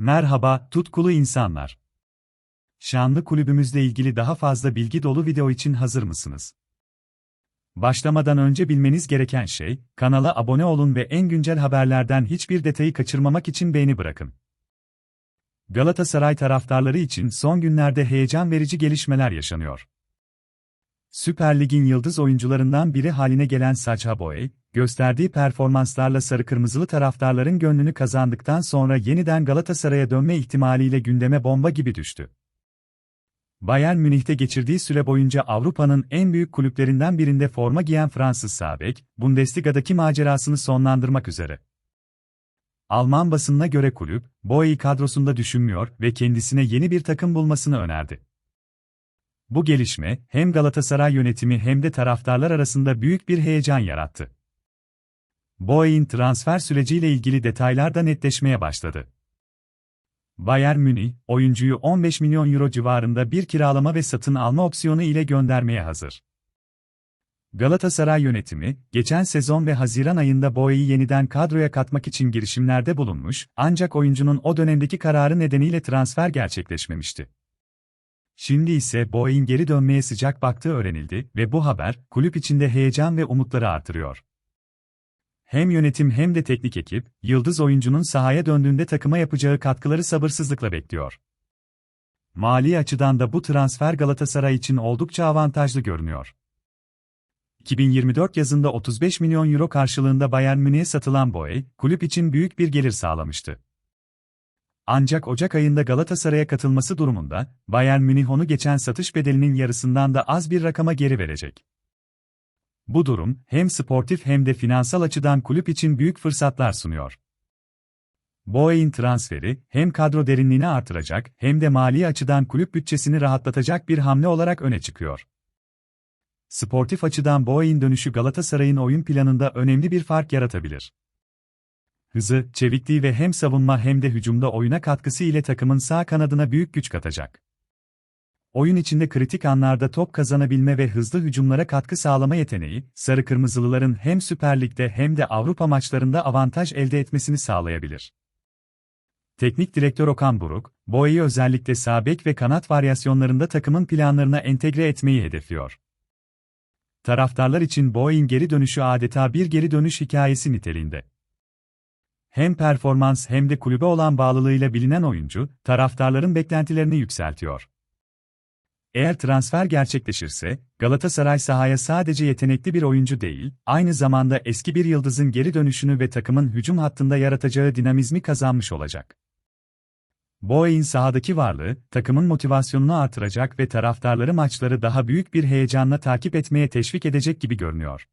Merhaba, tutkulu insanlar. Şanlı kulübümüzle ilgili daha fazla bilgi dolu video için hazır mısınız? Başlamadan önce bilmeniz gereken şey, kanala abone olun ve en güncel haberlerden hiçbir detayı kaçırmamak için beğeni bırakın. Galatasaray taraftarları için son günlerde heyecan verici gelişmeler yaşanıyor. Süper Lig'in yıldız oyuncularından biri haline gelen Sacha Boey, gösterdiği performanslarla sarı kırmızılı taraftarların gönlünü kazandıktan sonra yeniden Galatasaray'a dönme ihtimaliyle gündeme bomba gibi düştü. Bayern Münih'te geçirdiği süre boyunca Avrupa'nın en büyük kulüplerinden birinde forma giyen Fransız Sabek, Bundesliga'daki macerasını sonlandırmak üzere. Alman basınına göre kulüp, Boey'i kadrosunda düşünmüyor ve kendisine yeni bir takım bulmasını önerdi. Bu gelişme, hem Galatasaray yönetimi hem de taraftarlar arasında büyük bir heyecan yarattı. Boey'in transfer süreciyle ilgili detaylar da netleşmeye başladı. Bayern Münih, oyuncuyu 15 milyon euro civarında bir kiralama ve satın alma opsiyonu ile göndermeye hazır. Galatasaray yönetimi, geçen sezon ve Haziran ayında Boey'i yeniden kadroya katmak için girişimlerde bulunmuş, ancak oyuncunun o dönemdeki kararı nedeniyle transfer gerçekleşmemişti. Şimdi ise Boey'in geri dönmeye sıcak baktığı öğrenildi ve bu haber, kulüp içinde heyecan ve umutları artırıyor. Hem yönetim hem de teknik ekip, yıldız oyuncunun sahaya döndüğünde takıma yapacağı katkıları sabırsızlıkla bekliyor. Mali açıdan da bu transfer Galatasaray için oldukça avantajlı görünüyor. 2024 yazında 35 milyon euro karşılığında Bayern Münih'e satılan Boey, kulüp için büyük bir gelir sağlamıştı. Ancak Ocak ayında Galatasaray'a katılması durumunda, Bayern Münih onu geçen satış bedelinin yarısından da az bir rakama geri verecek. Bu durum, hem sportif hem de finansal açıdan kulüp için büyük fırsatlar sunuyor. Boey'in transferi, hem kadro derinliğini artıracak hem de mali açıdan kulüp bütçesini rahatlatacak bir hamle olarak öne çıkıyor. Sportif açıdan Boey'in dönüşü Galatasaray'ın oyun planında önemli bir fark yaratabilir. Hızı, çevikliği ve hem savunma hem de hücumda oyuna katkısı ile takımın sağ kanadına büyük güç katacak. Oyun içinde kritik anlarda top kazanabilme ve hızlı hücumlara katkı sağlama yeteneği, Sarı Kırmızılıların hem Süper Lig'de hem de Avrupa maçlarında avantaj elde etmesini sağlayabilir. Teknik direktör Okan Buruk, Boya'yı özellikle sağ bek ve kanat varyasyonlarında takımın planlarına entegre etmeyi hedefliyor. Taraftarlar için Boya'nın geri dönüşü adeta bir geri dönüş hikayesi niteliğinde. Hem performans hem de kulübe olan bağlılığıyla bilinen oyuncu, taraftarların beklentilerini yükseltiyor. Eğer transfer gerçekleşirse, Galatasaray sahaya sadece yetenekli bir oyuncu değil, aynı zamanda eski bir yıldızın geri dönüşünü ve takımın hücum hattında yaratacağı dinamizmi kazanmış olacak. Boey'in sahadaki varlığı, takımın motivasyonunu artıracak ve taraftarları maçları daha büyük bir heyecanla takip etmeye teşvik edecek gibi görünüyor.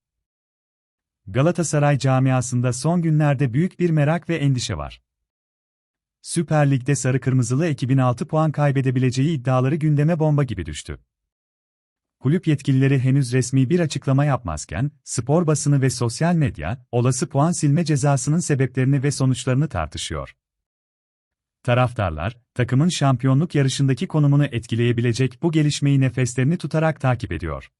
Galatasaray camiasında son günlerde büyük bir merak ve endişe var. Süper Lig'de sarı kırmızılı ekibin 6 puan kaybedebileceği iddiaları gündeme bomba gibi düştü. Kulüp yetkilileri henüz resmi bir açıklama yapmazken, spor basını ve sosyal medya, olası puan silme cezasının sebeplerini ve sonuçlarını tartışıyor. Taraftarlar, takımın şampiyonluk yarışındaki konumunu etkileyebilecek bu gelişmeyi nefeslerini tutarak takip ediyor.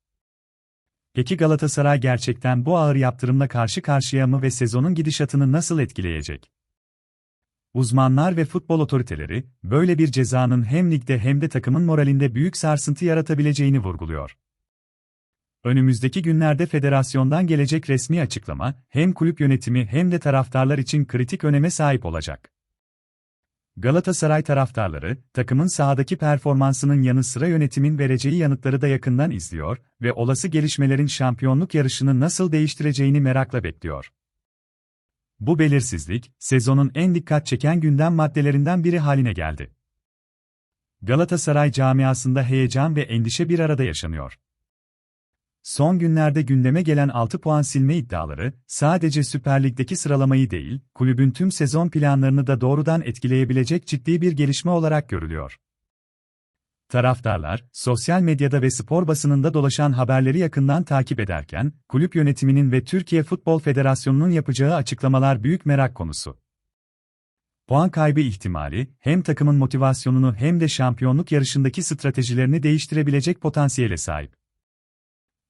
Peki Galatasaray gerçekten bu ağır yaptırımla karşı karşıya mı ve sezonun gidişatını nasıl etkileyecek? Uzmanlar ve futbol otoriteleri, böyle bir cezanın hem ligde hem de takımın moralinde büyük sarsıntı yaratabileceğini vurguluyor. Önümüzdeki günlerde federasyondan gelecek resmi açıklama, hem kulüp yönetimi hem de taraftarlar için kritik öneme sahip olacak. Galatasaray taraftarları, takımın sahadaki performansının yanı sıra yönetimin vereceği yanıtları da yakından izliyor ve olası gelişmelerin şampiyonluk yarışını nasıl değiştireceğini merakla bekliyor. Bu belirsizlik, sezonun en dikkat çeken gündem maddelerinden biri haline geldi. Galatasaray camiasında heyecan ve endişe bir arada yaşanıyor. Son günlerde gündeme gelen 6 puan silme iddiaları, sadece Süper Lig'deki sıralamayı değil, kulübün tüm sezon planlarını da doğrudan etkileyebilecek ciddi bir gelişme olarak görülüyor. Taraftarlar, sosyal medyada ve spor basınında dolaşan haberleri yakından takip ederken, kulüp yönetiminin ve Türkiye Futbol Federasyonu'nun yapacağı açıklamalar büyük merak konusu. Puan kaybı ihtimali, hem takımın motivasyonunu hem de şampiyonluk yarışındaki stratejilerini değiştirebilecek potansiyele sahip.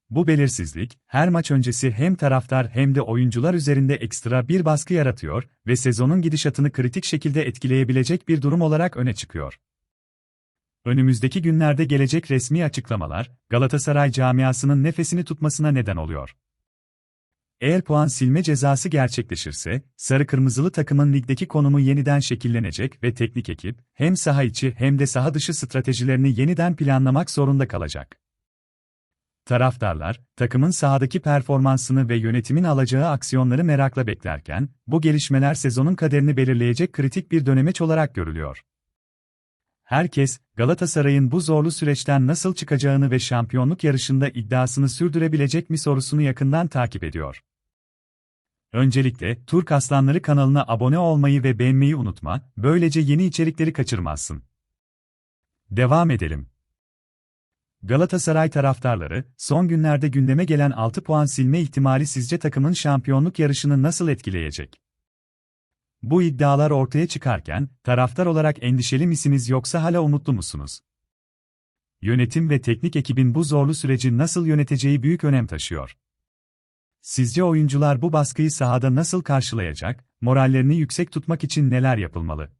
Bu belirsizlik, her maç öncesi hem taraftar hem de oyuncular üzerinde ekstra bir baskı yaratıyor ve sezonun gidişatını kritik şekilde etkileyebilecek bir durum olarak öne çıkıyor. Önümüzdeki günlerde gelecek resmi açıklamalar, Galatasaray camiasının nefesini tutmasına neden oluyor. Eğer puan silme cezası gerçekleşirse, sarı kırmızılı takımın ligdeki konumu yeniden şekillenecek ve teknik ekip, hem saha içi hem de saha dışı stratejilerini yeniden planlamak zorunda kalacak. Taraftarlar, takımın sahadaki performansını ve yönetimin alacağı aksiyonları merakla beklerken, bu gelişmeler sezonun kaderini belirleyecek kritik bir dönemeç olarak görülüyor. Herkes, Galatasaray'ın bu zorlu süreçten nasıl çıkacağını ve şampiyonluk yarışında iddiasını sürdürebilecek mi sorusunu yakından takip ediyor. Öncelikle, Turk Aslanları kanalına abone olmayı ve beğenmeyi unutma, böylece yeni içerikleri kaçırmazsın. Devam edelim. Galatasaray taraftarları, son günlerde gündeme gelen 6 puan silme ihtimali sizce takımın şampiyonluk yarışını nasıl etkileyecek? Bu iddialar ortaya çıkarken, taraftar olarak endişeli misiniz yoksa hala umutlu musunuz? Yönetim ve teknik ekibin bu zorlu süreci nasıl yöneteceği büyük önem taşıyor. Sizce oyuncular bu baskıyı sahada nasıl karşılayacak, morallerini yüksek tutmak için neler yapılmalı?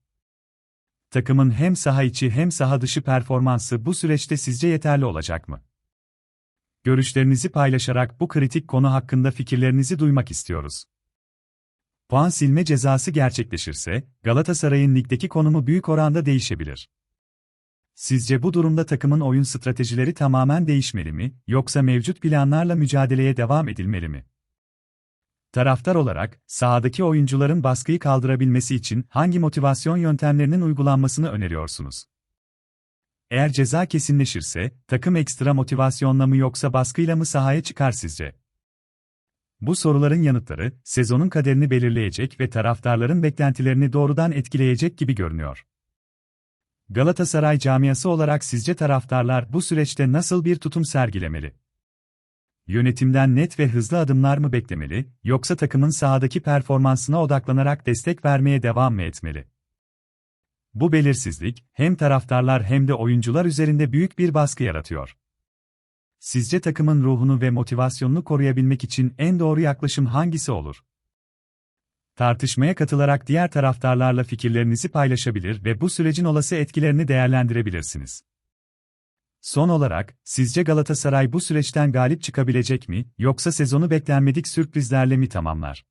Takımın hem saha içi hem saha dışı performansı bu süreçte sizce yeterli olacak mı? Görüşlerinizi paylaşarak bu kritik konu hakkında fikirlerinizi duymak istiyoruz. Puan silme cezası gerçekleşirse, Galatasaray'ın ligdeki konumu büyük oranda değişebilir. Sizce bu durumda takımın oyun stratejileri tamamen değişmeli mi, yoksa mevcut planlarla mücadeleye devam edilmeli mi? Taraftar olarak, sahadaki oyuncuların baskıyı kaldırabilmesi için hangi motivasyon yöntemlerinin uygulanmasını öneriyorsunuz? Eğer ceza kesinleşirse, takım ekstra motivasyonla mı yoksa baskıyla mı sahaya çıkar sizce? Bu soruların yanıtları, sezonun kaderini belirleyecek ve taraftarların beklentilerini doğrudan etkileyecek gibi görünüyor. Galatasaray camiası olarak sizce taraftarlar bu süreçte nasıl bir tutum sergilemeli? Yönetimden net ve hızlı adımlar mı beklemeli, yoksa takımın sahadaki performansına odaklanarak destek vermeye devam mı etmeli? Bu belirsizlik, hem taraftarlar hem de oyuncular üzerinde büyük bir baskı yaratıyor. Sizce takımın ruhunu ve motivasyonunu koruyabilmek için en doğru yaklaşım hangisi olur? Tartışmaya katılarak diğer taraftarlarla fikirlerinizi paylaşabilir ve bu sürecin olası etkilerini değerlendirebilirsiniz. Son olarak, sizce Galatasaray bu süreçten galip çıkabilecek mi, yoksa sezonu beklenmedik sürprizlerle mi tamamlar?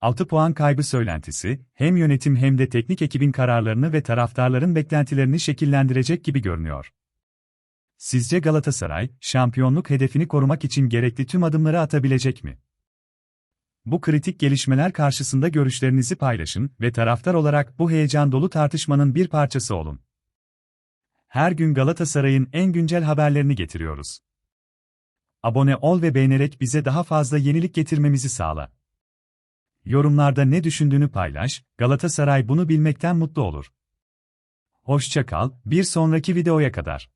6 puan kaybı söylentisi, hem yönetim hem de teknik ekibin kararlarını ve taraftarların beklentilerini şekillendirecek gibi görünüyor. Sizce Galatasaray, şampiyonluk hedefini korumak için gerekli tüm adımları atabilecek mi? Bu kritik gelişmeler karşısında görüşlerinizi paylaşın ve taraftar olarak bu heyecan dolu tartışmanın bir parçası olun. Her gün Galatasaray'ın en güncel haberlerini getiriyoruz. Abone ol ve beğenerek bize daha fazla yenilik getirmemizi sağla. Yorumlarda ne düşündüğünü paylaş, Galatasaray bunu bilmekten mutlu olur. Hoşça kal, bir sonraki videoya kadar.